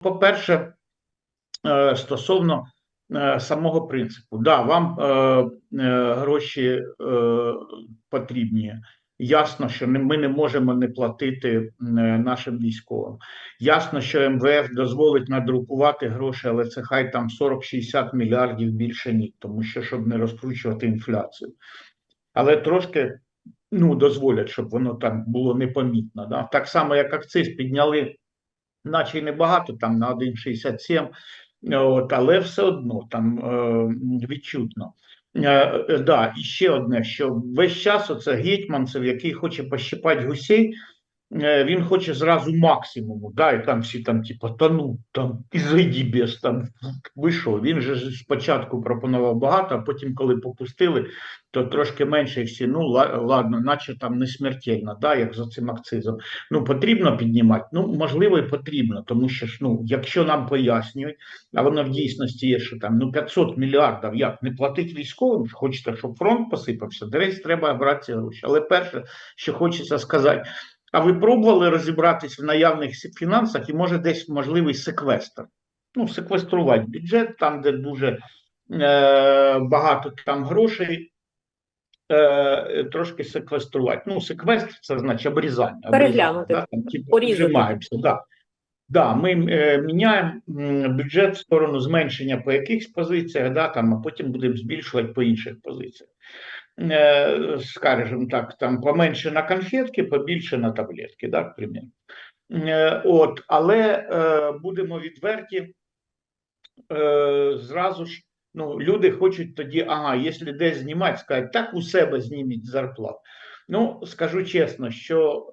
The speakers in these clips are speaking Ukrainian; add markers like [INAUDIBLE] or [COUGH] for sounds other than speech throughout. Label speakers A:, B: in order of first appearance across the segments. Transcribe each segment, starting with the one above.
A: по-перше, е, стосовно е, самого принципу, да, вам е, гроші потрібні. Ясно, що ми не можемо не платити нашим військовим. Ясно, що МВФ дозволить надрукувати гроші, але це хай там 40-60 мільярдів більше ні, тому що щоб не розкручувати інфляцію. Але трошки ну, дозволять, щоб воно там було непомітно. Да? Так само, як акциз підняли, наче й небагато, там на 1,67, от, але все одно там е, відчутно. Е, е, да, і ще одне, що весь час оце гетьманцев, який хоче пощипати гусей, він хоче зразу максимуму, да, і там всі там, типу, та ну, там, ізиді без, там, вийшов. Він же спочатку пропонував багато, а потім, коли попустили, то трошки менше і всі, ну, ладно, наче там не смертельно, да, як за цим акцизом. Ну, потрібно піднімати? Ну, можливо, і потрібно, тому що ж, ну, якщо нам пояснюють, а воно в дійсності є, що там ну 500 мільярдів як не платить військовим, хочете, щоб фронт посипався, десь треба брати гроші. Але перше, що хочеться сказати, а ви пробували розібратись в наявних фінансах і може десь можливий секвестр? Ну, секвеструвати бюджет, там, де дуже е, багато там грошей, е, трошки секвеструвати. Ну, секвестр це значить обрізання.
B: Переглянути.
A: да, там, типу, вжимаємося, да. Да, ми е, міняємо бюджет в сторону зменшення по якихось позиціях, да, там, а потім будемо збільшувати по інших позиціях. Е, скажімо так, там поменше на конфетки, побільше на таблетки, да, к примеру. Е, от, але е, будемо відверті, зразу ж ну, люди хочуть тоді, ага, якщо десь знімати, скажуть, так у себе зніміть зарплату. Ну, скажу чесно, що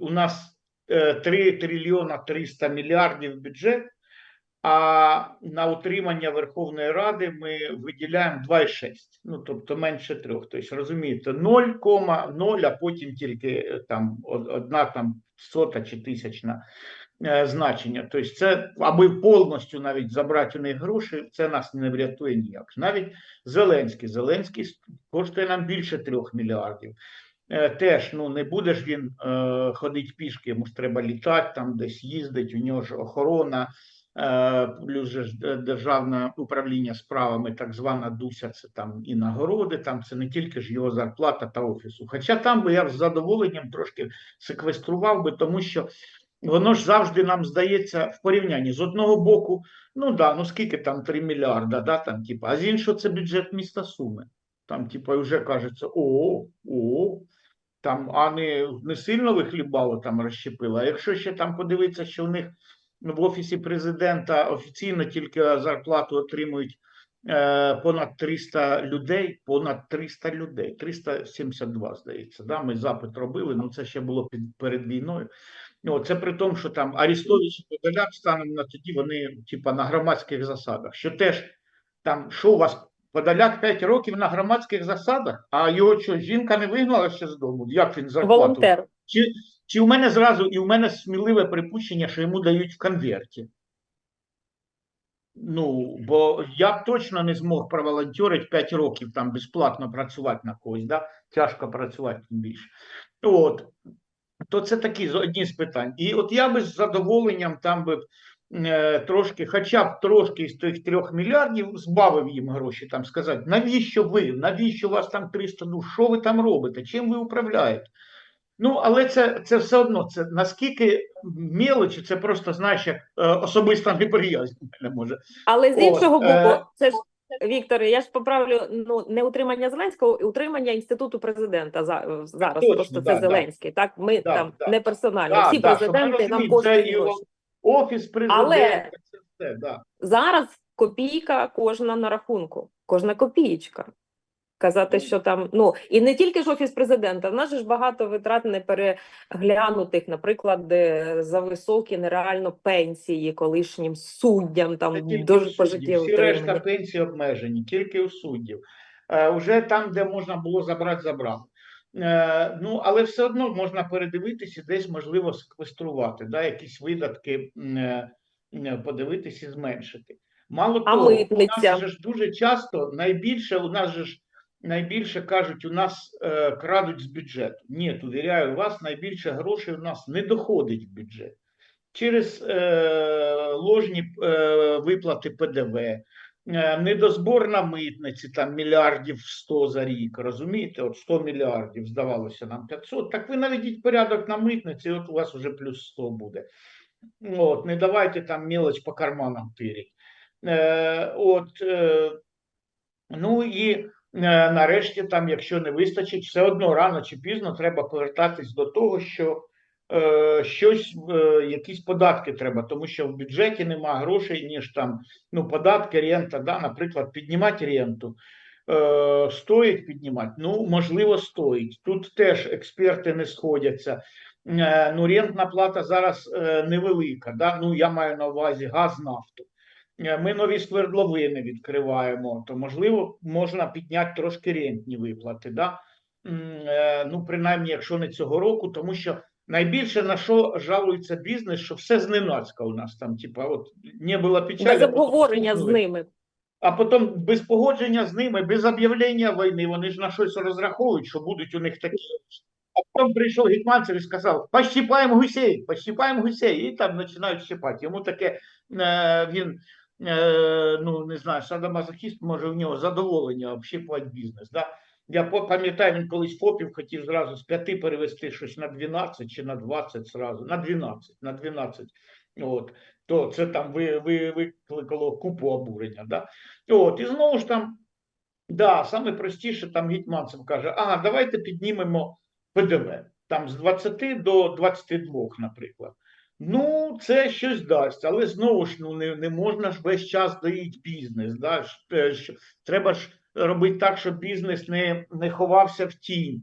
A: у нас е, 3 трильйона 300 мільярдів бюджет, а на утримання Верховної Ради ми виділяємо 2,6, ну тобто менше трьох. Тобто, розумієте, 0,0, а потім тільки е, там одна там сота чи тисячна е, значення. Тобто, це аби повністю навіть забрати у них гроші, це нас не врятує ніяк. Навіть Зеленський. Зеленський коштує нам більше трьох мільярдів. Е, Теж ну не буде ж він е, ходити пішки, йому ж треба літати, там десь їздить, у нього ж охорона, плюс же державне управління справами, так звана Дуся, це там і нагороди, там це не тільки ж його зарплата та офісу. Хоча там би я з задоволенням трошки секвестрував би, тому що воно ж завжди нам здається в порівнянні з одного боку, ну да, ну скільки там 3 мільярда, да, там, типу, а з іншого це бюджет міста Суми. Там, типу, вже кажеться, о, о, там, а не, не сильно вихлібало там розщепило. А якщо ще там подивитися, що в них в офісі президента офіційно тільки зарплату отримують е, понад 300 людей, понад 300 людей, 372, здається. Да? Ми запит робили, ну це ще було під, перед війною. Ну, це при тому, що там Арістович і Подоляк станом на тоді вони, типа, на громадських засадах. Що теж там, що у вас Подоляк 5 років на громадських засадах, а його що, жінка не вигнала ще з дому? Як він зарплату?
B: Волонтер.
A: Чи, чи у мене зразу, і у мене сміливе припущення, що йому дають в конверті. Ну, бо я б точно не змог проволонтерити 5 років там безплатно працювати на когось, да? тяжко працювати тим більше. От. То це такі одні з питань. І от я би з задоволенням там би е, трошки, хоча б трошки з тих трьох мільярдів збавив їм гроші, там сказати, навіщо ви, навіщо у вас там 300 душ, що ви там робите, чим ви управляєте? Ну, але це, це все одно, це наскільки мелочі, це просто, знаєш, як е, особиста неприязнь мене може.
B: Але з іншого боку,
A: е,
B: це ж Віктор, я ж поправлю ну не утримання Зеленського, утримання інституту президента за зараз.
A: Точно,
B: просто
A: да,
B: це
A: да.
B: Зеленський. Так, ми
A: Да,
B: там
A: да.
B: не персонально.
A: Да,
B: Всі
A: да,
B: президенти нам коштують.
A: Офіс президента,
B: Але-
A: це все, да.
B: Зараз копійка кожна на рахунку, кожна копієчка. Казати, що там, ну і не тільки ж офіс президента, в нас же ж багато витрат не переглянутих, наприклад, за високі нереально пенсії колишнім суддям, там дуже пожиттєво
A: Всі решта пенсії обмежені, тільки у суддів. Е, уже там, де можна було забрати, забрали. Е, ну, але все одно можна передивитися, десь можливо секвеструвати, да, якісь видатки е, м, подивитись і зменшити. Мало
B: А
A: того, у нас же ж дуже часто найбільше у нас же ж найбільше кажуть, у нас е, крадуть з бюджету. Ні, увіряю вас, найбільше грошей у нас не доходить в бюджет. через е, ложні е, виплати ПДВ, е, недозбор на митниці там мільярдів 100 за рік, розумієте? От 100 мільярдів, здавалося нам 500. Так ви наведіть порядок на митниці, от у вас вже плюс 100 буде. От, не давайте там мелоч по карманам тирять. Е, от, е, ну і нарешті, там, якщо не вистачить, все одно рано чи пізно треба повертатись до того, що е, щось, е, якісь податки треба, тому що в бюджеті нема грошей, ніж там ну, податки, рента, да, наприклад, піднімати ренту. Е, стоїть піднімати? Ну, можливо, стоїть. Тут теж експерти не сходяться. Е, ну, рентна плата зараз е, невелика. Да? Ну, я маю на увазі газ, нафту. Е, Ми нові свердловини відкриваємо, то можливо можна підняти трошки рентні виплати. Да? Е, Ну, принаймні, якщо не цього року, тому що найбільше на що жалується бізнес, що все зненацька у нас там, типа, от не було печалі.
B: Без обговорення з ними.
A: А потім без погодження з ними, без об'явлення війни, вони ж на щось розраховують, що будуть у них такі. А потім прийшов Гетманцев і сказав: пощіпаємо гусей, пощіпаємо гусей, і там починають щипати. Йому таке е, він, ну не знаю, садомазохіст, може, в нього задоволення общипувати бізнес. Да? Я пам'ятаю, він колись ФОПів хотів зразу з 5 перевести щось на 12 чи на 20 зразу, на 12, на 12. От. То це там ви, ви, викликало купу обурення. Да? От, і знову ж там, да, саме простіше, там Гетманцев каже, ага, давайте піднімемо ПДВ там з 20 до 22, наприклад. Ну, це щось дасть, але знову ж ну, не, не можна ж весь час доїть бізнес. Да? Е, Треба ж робити так, щоб бізнес не, не ховався в тінь.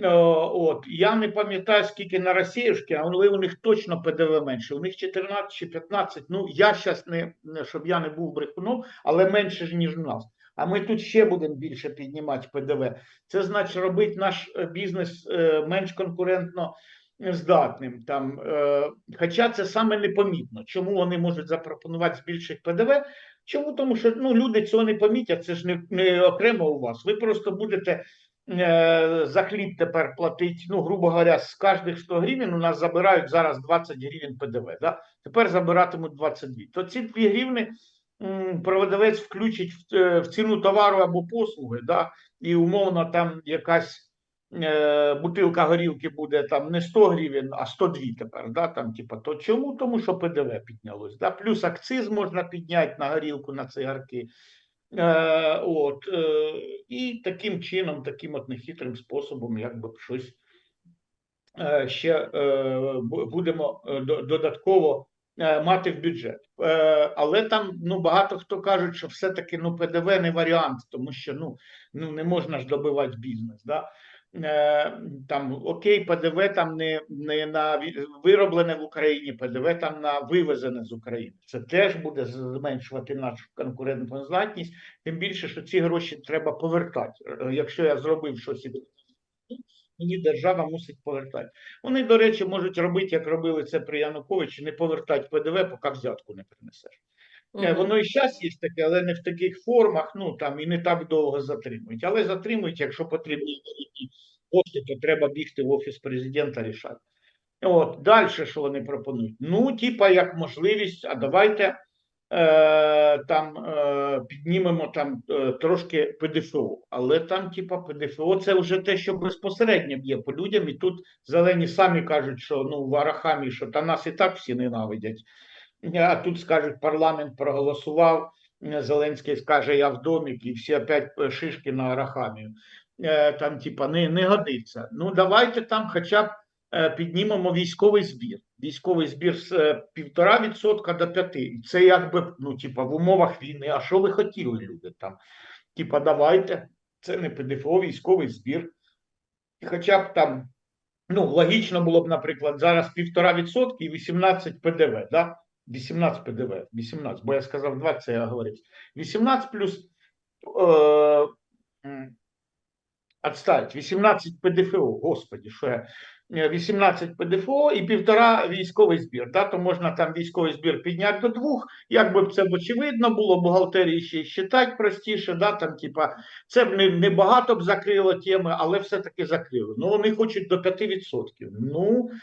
A: Е, От я не пам'ятаю, скільки на Росіюшки, але у них точно ПДВ менше. У них 14 чи 15. Ну я зараз не щоб я не був брехуном, але менше ж ніж у нас. А ми тут ще будемо більше піднімати ПДВ. Це значить робити наш е, бізнес менш конкурентно здатним. Там, е, хоча це саме непомітно. Чому вони можуть запропонувати збільшити ПДВ? Чому? Тому що ну, люди цього не помітять, це ж не, не окремо у вас. Ви просто будете е, за хліб тепер платить, ну, грубо говоря, з кожних 100 гривень у нас забирають зараз 20 гривень ПДВ. Да? Тепер забиратимуть 22. То ці 2 гривні м, продавець включить в, е, в ціну товару або послуги, да? і умовно там якась бутилка горілки буде там не 100 гривень, а 102 тепер. Да? Там, типа, то чому? Тому що ПДВ піднялось. Да? Плюс акциз можна підняти на горілку, на цигарки. Е, от, е, і таким чином, таким от нехитрим способом, якби щось е, ще е, будемо е, додатково е, мати в бюджет. Е, але там ну, багато хто кажуть, що все-таки ну, ПДВ не варіант, тому що ну, ну, не можна ж добивати бізнес. Да? Е, там окей, ПДВ там не, не на вироблене в Україні, ПДВ там на вивезене з України. Це теж буде зменшувати нашу конкурентну здатність. Тим більше, що ці гроші треба повертати. Е, Якщо я зробив щось мені держава мусить повертати. Вони, до речі, можуть робити, як робили це при Януковичі, не повертати ПДВ, поки взятку не принесеш.
B: Мгм.
A: Воно і зараз є таке, але не в таких формах, ну там і не так довго затримують. Але затримують, якщо потрібні кошти, то треба бігти в офіс президента рішати. От, далі, що вони пропонують? Ну, типа, як можливість, а давайте е, там е, піднімемо там е, трошки ПДФО. Але там, типа, ПДФО це вже те, що безпосередньо б'є по людям, і тут зелені самі кажуть, що ну в Арахамі, що та нас і так всі ненавидять. А тут скажуть, парламент проголосував. Зеленський скаже, я в домик, і всі опять е, шишки на Арахамію. Е, Там, типа, не, не годиться. Ну, давайте там хоча б е, піднімемо військовий збір. Військовий збір з е, півтора відсотка до п'яти. І Це якби, ну, типа, в умовах війни. А що ви хотіли, люди там? Типа, давайте, це не ПДФО, військовий збір. І хоча б там, ну, логічно було б, наприклад, зараз півтора відсотки і 18 ПДВ, да? 18 п.д.в. 18, бо я сказав 20, це я говорив. 18 плюс е, м, отстать, 18 ПДФО, господи, що я, е, 18 ПДФО і півтора військовий збір. Да? То можна там військовий збір підняти до двох, якби б це очевидно було, бухгалтерії ще считати простіше, да? там, типа, це б не, не багато б закрило теми, але все-таки закрило. Ну, вони хочуть до 5%. Ну, е,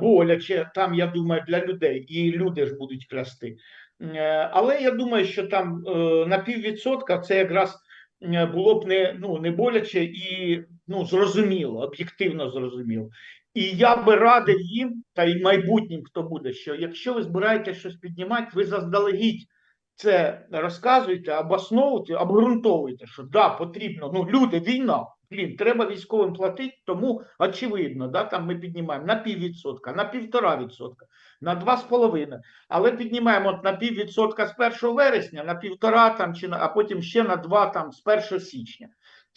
A: боляче, там, я думаю, для людей, і люди ж будуть клясти. Е, Але я думаю, що там е, на піввідсотка це якраз е, було б не, ну, не боляче і ну, зрозуміло, об'єктивно зрозуміло. І я би радив їм, та й майбутнім, хто буде, що якщо ви збираєте щось піднімати, ви заздалегідь це розказуєте, обосновуєте, обґрунтовуєте, що да, потрібно. Ну, люди, війна, блін, треба військовим платити, тому очевидно, да, там ми піднімаємо на піввідсотка, на півтора відсотка, на два з половиною. Але піднімаємо от на піввідсотка з 1 вересня, на півтора там, чи на, а потім ще на два там з 1 січня.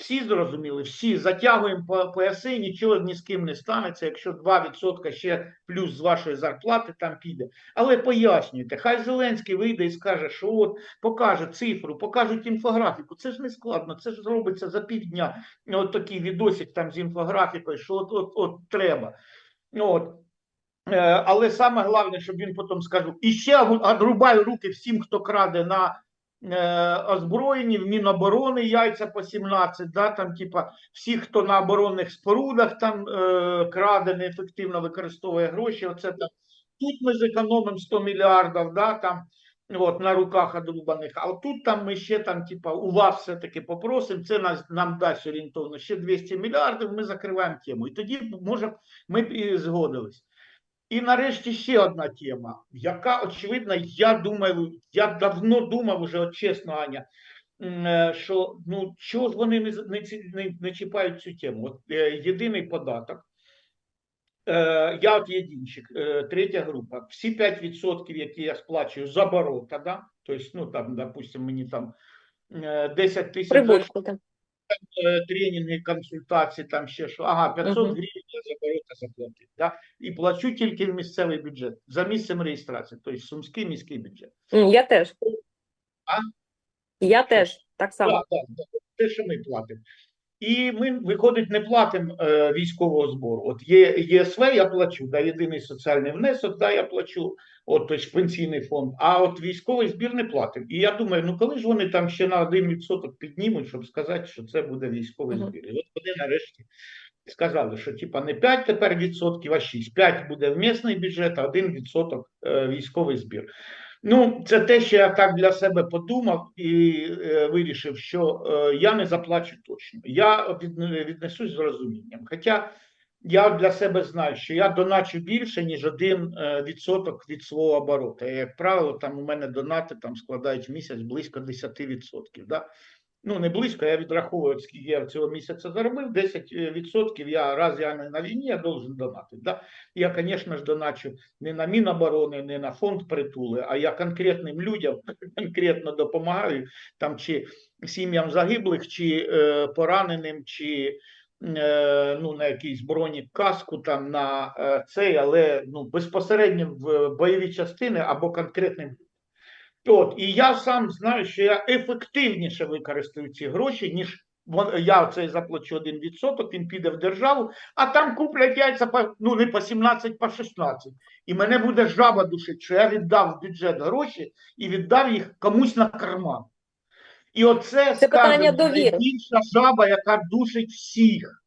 A: Всі зрозуміли, всі затягуємо пояси, нічого ні з ким не станеться, якщо 2% ще плюс з вашої зарплати там піде. Але пояснюйте, хай Зеленський вийде і скаже, що от покаже цифру, покажуть інфографіку. Це ж не складно, це ж зробиться за півдня. От такий відосик там з інфографікою, що от, от, от треба. От. Е, Але саме головне, щоб він потім сказав, і ще одрубаю руки всім, хто краде на е, озброєнні, в Міноборони яйця по 17, да, там, типа, всі, хто на оборонних спорудах там е, краде, неефективно використовує гроші. Оце там. Тут ми зекономимо 100 мільярдів, да, там, от, на руках одрубаних, а тут там ми ще там, типа, у вас все-таки попросимо, це нас, нам дасть орієнтовно ще 200 мільярдів, ми закриваємо тему. І тоді, може, ми б і згодились. І нарешті ще одна тема, яка очевидно, я думаю, я давно думав уже, от чесно, Аня, е, що ну чого ж вони не, не, не, не чіпають цю тему? От е, єдиний податок. Е, я от єдинчик, е, третя група. Всі 5%, які я сплачую з оборота, да? тобто, ну там, допустим, мені там е, 10 тисяч тренінги, консультації, там ще що. Ага, 500
B: Мгм.
A: гривень я за оборота. Да? І плачу тільки в місцевий бюджет за місцем реєстрації, тобто Сумський міський бюджет.
B: Я теж.
A: А?
B: Я теж так само.
A: Так, так, те, що ми платимо. І ми, виходить, не платимо е, військового збору. От є ЄСВ, я плачу, да, єдиний соціальний внесок, да, я плачу, от тобто пенсійний фонд, а от військовий збір не платимо. І я думаю, ну коли ж вони там ще на 1% піднімуть, щоб сказати, що це буде військовий збір. І от вони нарешті сказали, що типа не 5 тепер відсотків, а 6. 5 буде в місний бюджет, а 1 відсоток е, військовий збір. Ну, це те, що я так для себе подумав і е, вирішив, що е, я не заплачу точно. Я відне- віднесусь з розумінням. Хоча я для себе знаю, що я доначу більше, ніж один е, відсоток від свого обороту. Як правило, там у мене донати там складають в місяць близько 10%. Да? Ну, не близько, я відраховую, скільки я цього місяця заробив, 10% я раз я не на війні, я должен донатити. Да? Я, звісно ж, доначу не на Міноборони, не на фонд притули, а я конкретним людям [LAUGHS] конкретно допомагаю там чи сім'ям загиблих, чи е, пораненим, чи е, ну, на якійсь броні каску там на е, цей, але ну, безпосередньо в бойові частини або конкретним людям. От, і я сам знаю, що я ефективніше використаю ці гроші, ніж я цей заплачу 1%, він піде в державу, а там куплять яйця по, ну, не по 17, по 16. І мене буде жаба душить, що я віддав в бюджет гроші і віддав їх комусь на карман. І оце
B: Це питання
A: скажімо, найбільша жаба, яка душить всіх.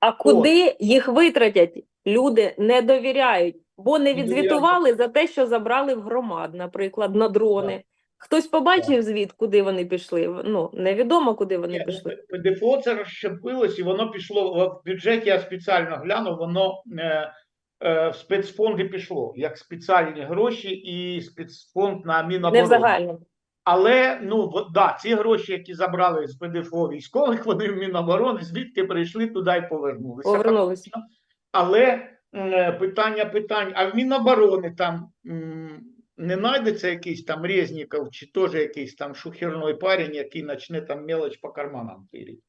B: А куди їх витратять? Люди не довіряють, бо не
A: Не
B: відзвітували за те, що забрали в громад, наприклад, на дрони. Хтось побачив звіт, куди вони пішли. Ну невідомо, куди вони
A: Ні, ну,
B: пішли.
A: ПДФО це розщепилось, і воно пішло в бюджеті. Я спеціально глянув, воно е, е, в спецфонди пішло як спеціальні гроші і спецфонд на
B: Не
A: Міноборони.
B: загальному.
A: Але ну да, ці гроші, які забрали з ПДФО військових, [LAUGHS] вони в Міноборони, звідки прийшли туди і повернулися.
B: Повернулися.
A: Але питання питань, а в Міноборони там не знайдеться якийсь там Резніков чи теж якийсь там шухерний парень, який почне там мелоч по карманам тирити.